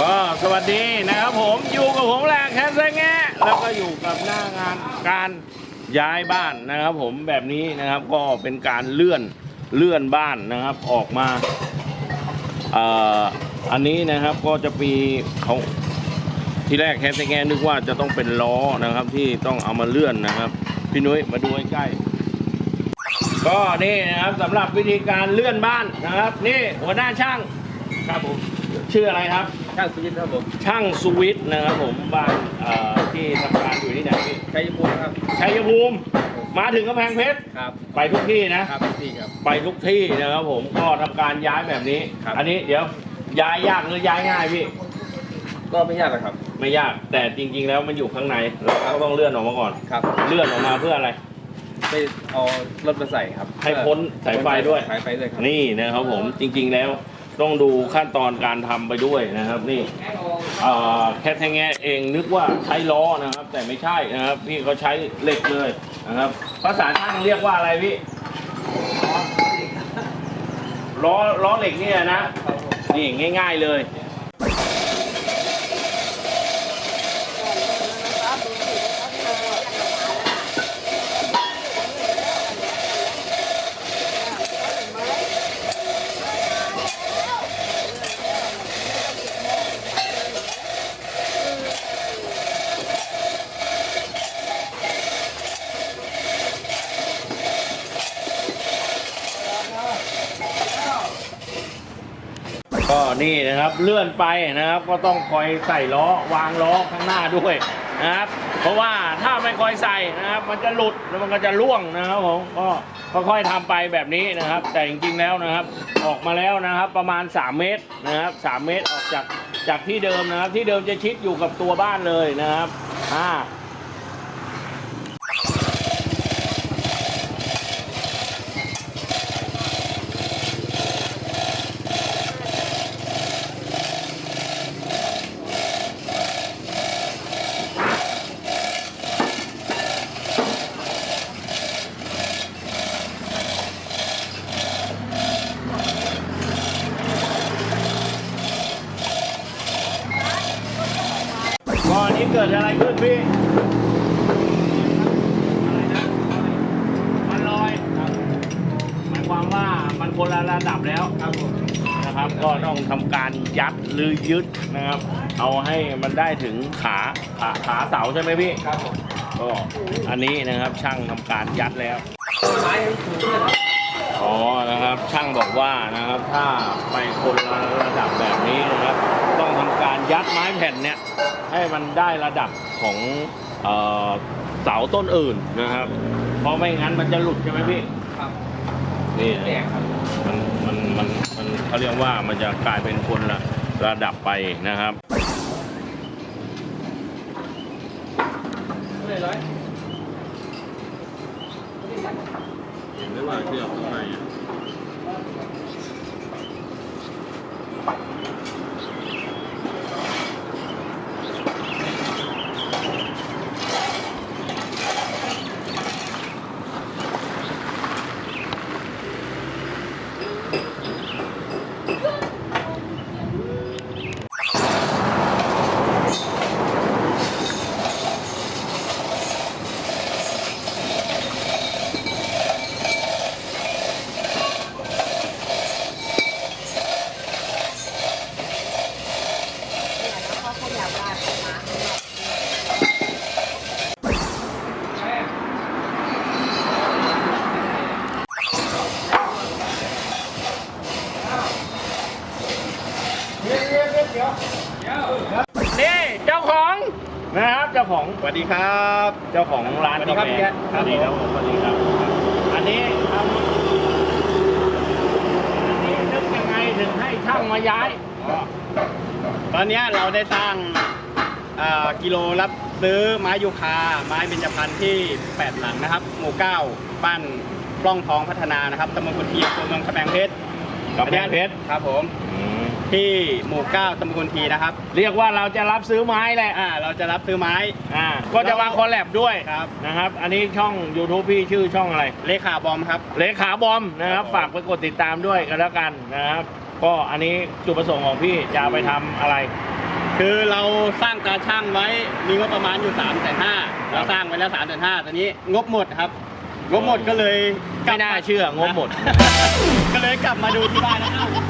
ก็สวัสดีนะครับผมอยู่กับผมแหละแคนเซงแงะแล้วก็อยู่กับหน้างานการย้ายบ้านนะครับ ผมแบบนี้นะครับก็เป็นการเลื่อนเลื่อนบ้านนะครับออกมาอ่ออันนี้นะครับก็จะมีเขาที่แรกแคนเซงแงะนึกว่าจะต้องเป็นล้อนะครับที่ต้องเอามาเลื่อนนะครับพี่นุ้ยมาดูใกล้ก็นี่นะครับสำหรับวิธีการเลื่อนบ้านนะครับ นี่หัวหน้าช่างครับผม ชื่ออะไรครับ ช่างสวิตครับผมช่างสวิตนะครับผมบ้านเอ่อที่ทำการอยู่ที่ไหนพี่ชัยภูมิครับชัยภูมิมาถึงกำแพงเพชรครับไปทุกที่นะ ครับพี่ครับ ไปทุกที่นะครับผมก็ทำการย้ายแบบนี้ ครับ อันนี้เดี๋ยวย้ายยากหรือย้ายง่ายพี่ ก็ไม่ยากหรอกครับ ไม่ยากแต่จริง ๆ แล้วมันอยู่ข้างในเราก็ต้องเลื่อนออกมาก่อน ครับเลื่อนออกมาเพื่ออะไร ไปเอารถมาใส่ครับให้พ้นสายไฟด้วย สายไฟด้วยครับนี่นะครับผมจริงๆแล้ว ต้องดูขั้นตอนการทำไปด้วยนะครับนี่แคทแทงแงะเองนึกว่าใช้ล้อนะครับ แต่ไม่ใช่นะครับ พี่เขาใช้เหล็กเลยนะครับ ภาษาช่างเรียกว่าอะไรพี่ล้อล้อเหล็กเนี่ยนะนี่ง่าย ๆเลย นี่นะครับเลื่อนไปนะครับ ก็ต้องคอยใส่ล้อวางล้อข้างหน้าด้วยนะครับ เพราะว่าถ้าไม่คอยใส่นะครับ มันจะหลุดแล้วมันก็จะล่วงนะครับผมก็ค่อยๆทำไปแบบนี้นะครับ แต่จริงๆแล้วนะครับ ออกมาแล้วนะครับ ประมาณ 3 เมตรนะครับ3เมตรออกจากจากที่เดิมนะครับ ที่เดิมจะชิดอยู่กับตัวบ้านเลยนะครับอ่า นี้เกิดอะไรขึ้นพี่อะไรนะมันลอยครับหมายความว่ามันคนละระดับแล้วครับนะครับ ก็ต้องทำการยัดหรือยึดนะครับ เอาให้มันได้ถึงขาขาขาเสาใช่ไหมพี่ครับผมก็อันนี้นะครับช่างทำการยัดแล้ว ไม้ถูกด้วยครับอ๋อ นะครับ ช่างบอกว่านะครับ ถ้าไปคนละระดับแบบนี้นะครับ การยัดไม้แผ่นเนี่ยให้มันได้ระดับของเอ่อเสาต้นอื่นนะครับ เพราะไม่งั้นมันจะหลุดใช่ไหมพี่ครับนี่แตกครับมันมันมันมันเขาเรียกว่ามันจะกลายเป็นคนละระดับไปนะครับไม่ร้อยเห็นไหมว่าเชือกข้างในอะ นี่เจ้าของนะครับเจ้า ของสวัสดีครับ เจ้าของร้านสวัสดีครับกาแฟพี่แกะสวัสดีครับผมสวัสดีครับ อันนี้ทำอันนี้นึกยังไงถึงให้ช่างมาย้ายตอนเนี้ยเราได้ตั้งอ่ากิโลรับซื้อไม้ยูคา ไม้เบญจพรรณที่ 8 หลังนะครับ หมู่ 9 บ้านปล้องทองพัฒนานะครับตำบลกุนทีอำเภอเมืองกำแพงเพชรกำแพงเพชรครับผมอืม ที่หมู่9ตำบลกุนทีนะครับ เรียกว่าเราจะรับซื้อไม้แหละอ่าเราจะรับซื้อไม้ อ่าก็จะมาคอลแลบด้วยครับ นะครับ อันนี้ช่อง YouTube พี่ชื่อช่องอะไร เลขาบอมครับ เลขาบอมนะครับครับผมฝากไปกดติดตามด้วยกันแล้วกันนะครับ ก็อันนี้จุดประสงค์ของพี่จะเอาไปทำอะไร คือเราสร้างตาช่างไว้มีงบประมาณอยู่3ามแสนห้าเราสร้างไว้แล้ว3ามแสนห้าตอนนี้งบหมดครับ งบหมดก็เลยกไม่ลับน่าเชื่องบหมด ก็เลยกลับมาดูที่บ้านแล้วอ้าวเฮ้ยมี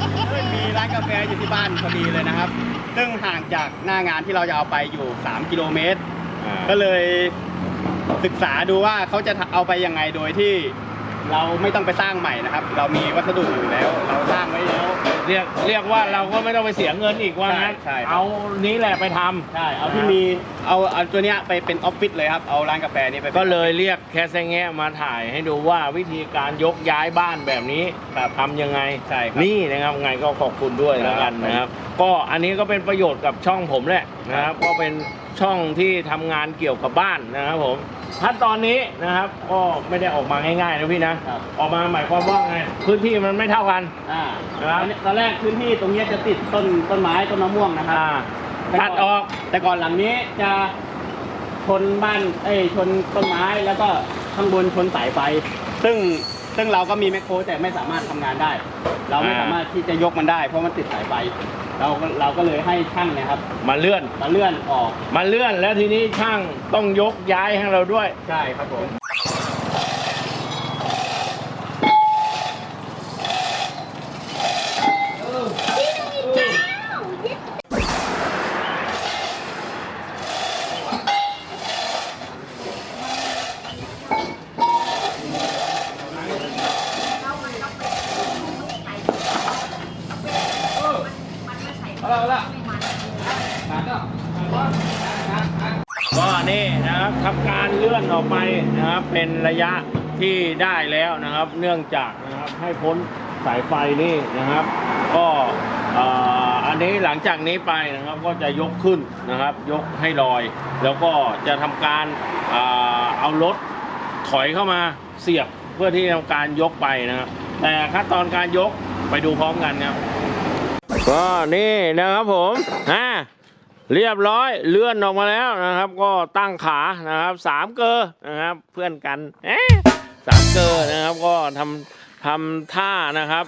ร้านกาแฟอยู่ที่บ้านพอดีเลยนะครับ ซึ่งห่างจากหน้างานที่เราจะเอาไปอยู่ 3 กิโลเมตร ก็เลยศึกษาดูว่าเขาจะเอาไปยังไงโดยที่ เราไม่ต้องไปสร้างใหม่นะครับ เรามีวัสดุอยู่แล้ว เราสร้างไว้แล้ว เรียกเรียกว่าเราก็ไม่ต้องไปเสียเงินอีกว่างั้นใช่ใช่ครับเอานี้แหละไปทำใช่เอาที่มีเอาเอาตัวเนี้ยไปเป็นออฟฟิศเลยครับเอาร้านกาแฟนี้ไปป็นก็เลยเรียกแคสแซงแงะมาถ่ายให้ดูว่าวิธีการยกย้ายบ้านแบบนี้ครับ ทำยังไงใช่ครับนี่นะครับไงก็ขอบคุณด้วยครับแล้วกันนะครับ ก็อันนี้ก็เป็นประโยชน์กับช่องผมแหละนะครับ ก็เป็นช่องที่ทำงานเกี่ยวกับบ้านนะครับผม ขั้นตอนนี้นะครับก็ไม่ได้ออกมาง่ายๆนะพี่นะครับออกมาหมายความว่าไงพื้นที่มันไม่เท่ากันอ่าครับตอนแรกพื้นที่ตรงเนี้ยจะติดต้นต้นไม้ต้นมะม่วงนะครับอ่าตัดออกแต่ก่อนหลังนี้จะชนบ้านเอ้ยชนต้นไม้แล้วก็ข้างบนชนสายไฟซึ่งซึ่งเราก็มีแมคโครแต่ไม่สามารถทำงานได้ เราไม่อ่าสามารถที่จะยกมันได้ เพราะมันติดสายไฟ เราก็เราก็เลยให้ช่างเนะครับ มาเลื่อน มาเลื่อนออก มาเลื่อนแล้วทีนี้ช่างต้องยกย้ายให้เราด้วย ใช่ครับผม ก็นี่นะครับทำการเลื่อนออกไปนะครับ เป็นระยะที่ได้แล้วนะครับ เนื่องจากนะครับให้พ้นสายไฟนี่นะครับ ก็อันนี้หลังจากนี้ไปนะครับก็จะยกขึ้นนะครับ ยกให้ลอย แล้วก็จะทำการเอารถถอยเข้ามาเสียบเพื่อที่ทำการยกไปนะครับ แต่ขั้นตอนการยกไปดูพร้อมกันครับก็นี่นะครับผมอ่า เรียบร้อยเลื่อนออกมาแล้วนะครับ ก็ตั้งขานะครับสามเกอร์นะครับ เพื่อนกันเอ๊ะสามเกอร์นะครับ ก็ทำทำท่านะครับ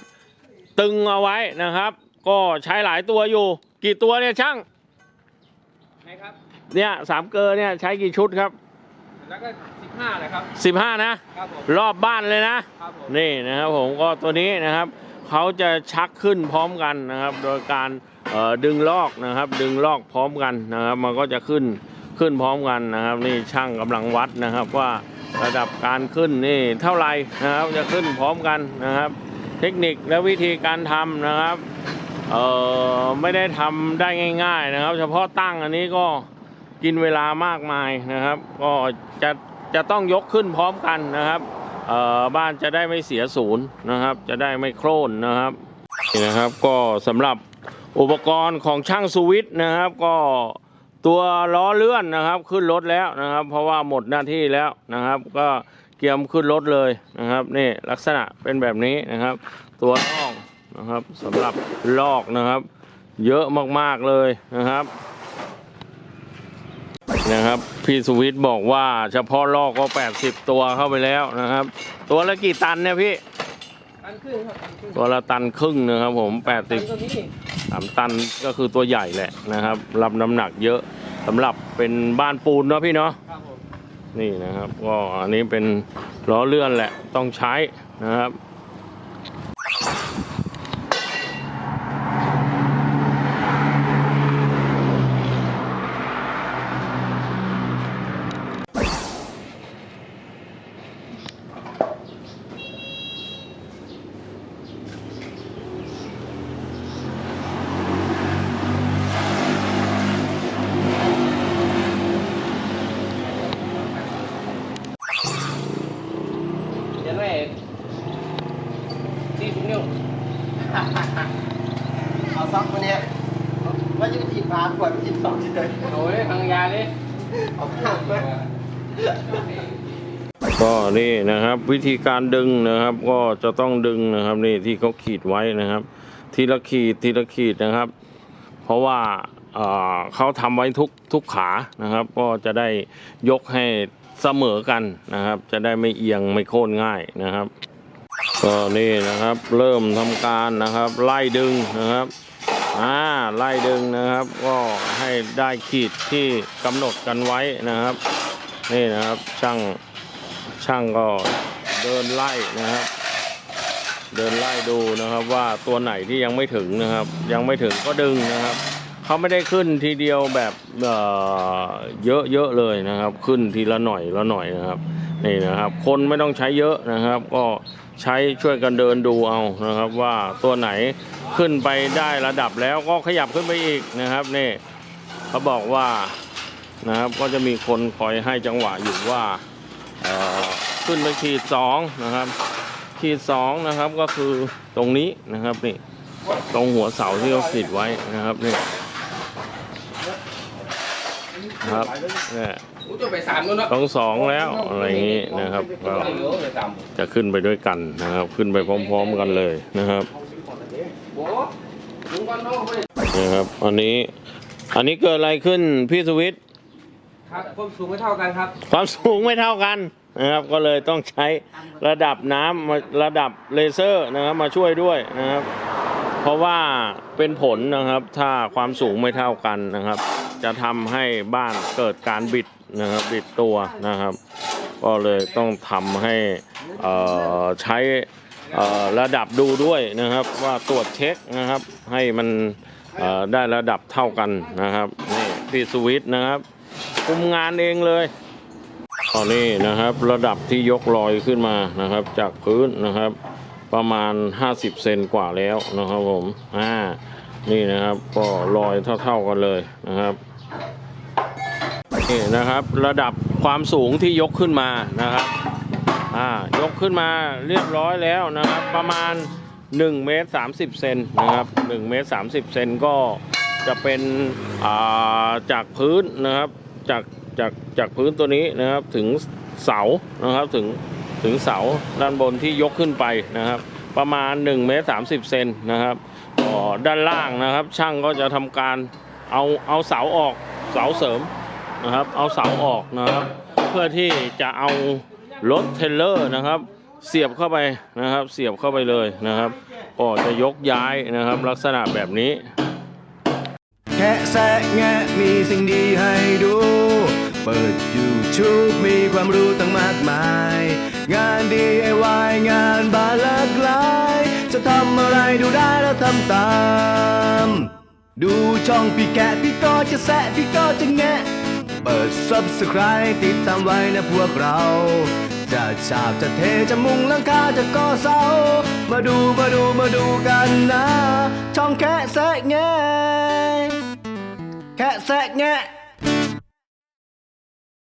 ตึงเอาไว้นะครับ ก็ใช้หลายตัวอยู่ กี่ตัวเนี่ยช่างนะครับเนี่ยสามเกอร์เนี่ยใช้กี่ชุดครับแล้วก็สิบห้าเลยครับสิบห้านะครับผมรอบบ้านเลยนะครับผมนี่นะครับผมก็ตัวนี้นะครับเขาจะชักขึ้นพร้อมกันนะครับ โดยการเอ่อ ดึงลอกนะครับ ดึงลอกพร้อมกันนะครับ มันก็จะขึ้นขึ้นพร้อมกันนะครับ นี่ช่างกำลังวัดนะครับว่าระดับการขึ้นนี่เท่าไหร่นะครับจะขึ้นพร้อมกันนะครับ เทคนิคและวิธีการทำนะครับเอ่อไม่ได้ทำได้ง่าย ๆนะครับ เฉพาะตั้งอันนี้ก็กินเวลามากมายนะครับ ก็จะจะต้องยกขึ้นพร้อมกันนะครับเอ่อบ้านจะได้ไม่เสียศูนย์นะครับ จะได้ไม่โครนนะครับนี่นะครับก็สำหรับ อุปกรณ์ของช่างสวิตนะครับ ก็ตัวล้อเลื่อนนะครับ ขึ้นรถแล้วนะครับ เพราะว่าหมดหน้าที่แล้วนะครับ ก็เกียมขึ้นรถเลยนะครับนี่ลักษณะเป็นแบบนี้นะครับ ตัวลอกนะครับสำหรับลอกนะครับ เยอะมากๆเลยนะครับนะครับพี่สวิทบอกว่าเฉพาะลอกก็ 80 ตัวเข้าไปแล้วนะครับ ตัวละกี่ตันเนี่ยพี่ ตันครึ่งครับตันครึ่งตัวละตันครึ่งนะครับผมตันก็80มีสามตันก็คือตัวใหญ่แหละนะครับ รับน้ำหนักเยอะสำหรับเป็นบ้านปูนเนาะพี่เนาะครับผมนี่นะครับ ก็อันนี้เป็นล้อเลื่อนแหละต้องใช้นะครับ สี่สิบนิ้วเอาซักมาเนี่ยว่าจะจีบพาขวดจีบสองเลยโอ้ยทางยาเลยเอาข้างไปก็นี่นะครับวิธีการดึงนะครับก็จะต้องดึงนะครับนี่ที่เขาขีดไว้นะครับ ทีละขีดทีละขีดนะครับ เพราะว่าเอ่อเขาทำไว้ทุกทุกขานะครับ ก็จะได้ยกให้เสมอกันนะครับ จะได้ไม่เอียงไม่โค่นง่ายนะครับ ก็นี่นะครับเริ่มทำการนะครับ ไล่ดึงนะครับอ่าไล่ดึงนะครับ ก็ให้ได้ขีดที่กำหนดกันไว้นะครับ นี่นะครับช่างช่างก็เดินไล่นะครับ เดินไล่ดูนะครับว่าตัวไหนที่ยังไม่ถึงนะครับ ยังไม่ถึงก็ดึงนะครับ เขาไม่ได้ขึ้นทีเดียวแบบเเยอะๆเลยนะครับ ขึ้นทีละหน่อยละหน่อยนะครับนี่นะครับ คนไม่ต้องใช้เยอะนะครับ ก็ใช้ช่วยกันเดินดูเอานะครับ ว่าตัวไหนขึ้นไปได้ระดับแล้วก็ขยับขึ้นไปอีกนะครับนี่เขาบอกว่านะครับก็จะมีคนคอยให้จังหวะอยู่ว่าขึ้นไปขีดสองนะครับ ขีดสองนะครับก็คือตรงนี้นะครับนี่ตรงหัวเสาที่เขาขีดไว้นะครับนี่ ครับเนี่ยกูจะไปสามแล้วเนาะต้องสองแล้วอะไรอย่างนี้นะครับก็เหลือเลยสามจะขึ้นไปด้วยกันนะครับ ขึ้นไปพร้อม ๆกันเลยนะครับโอ้ลุงก้อนน้องไปนี่ครับอันนี้อันนี้เกิดอะไรขึ้นพี่สวิตครับความสูงไม่เท่ากันครับ ความสูงไม่เท่ากันนะครับ ก็เลยต้องใช้ระดับน้ำมาระดับเลเซอร์นะครับ มาช่วยด้วยนะครับ เพราะว่าเป็นผลนะครับ ถ้าความสูงไม่เท่ากันนะครับ จะทำให้บ้านเกิดการบิดนะครับบิดตัวนะครับ ก็เลยต้องทำให้ใช้ระดับดูด้วยนะครับว่าตรวจเช็คนะครับ ให้มันได้ระดับเท่ากันนะครับนี่พี่สวิตนะครับคุมงานเองเลยตอนนี้นะครับระดับที่ยกลอยขึ้นมานะครับ จากพื้นนะครับ ประมาณ 50 เซนกว่าแล้วนะครับผมอ่านี่นะครับก็ลอยเท่า ๆกันเลยนะครับ นี่นะครับระดับความสูงที่ยกขึ้นมานะครับอ่ายกขึ้นมาเรียบร้อยแล้วนะครับ ประมาณ1เมตร30เซนนะครับ1เมตร30เซนก็จะเป็นอ่าจากพื้นนะครับจากจากจากพื้นตัวนี้นะครับถึงเสานะครับถึงถึงเสาด้านบนที่ยกขึ้นไปนะครับ ประมาณ1เมตร30เซนนะครับด้านล่างนะครับ ช่างก็จะทำการเอาเอาเสาออกเสาเสริม นะครับ เอาเสาออกนะครับ เพื่อที่จะเอารถเทเลอร์นะครับ เสียบเข้าไปนะครับ เสียบเข้าไปเลยนะครับ ก็จะยกย้ายนะครับ ลักษณะแบบนี้แค่แซะแงะมีสิ่งดีให้ดู เปิด YouTube มีความรู้ตั้งมากมาย งาน DIY งานบานหลากหลาย จะทำอะไรดูได้แล้วทำตาม ดูช่องพี่แกะพี่ก็จะแซะพี่ก็จะแงะ เปิด Subscribe ติดตามไว้นะพวกเรา จะฉาบจะเทจะมุงหลังคาจะก่อเสา มาดูมาดูมาดูกันนะ ช่องแคะแซะแงะแคะแซะแงะ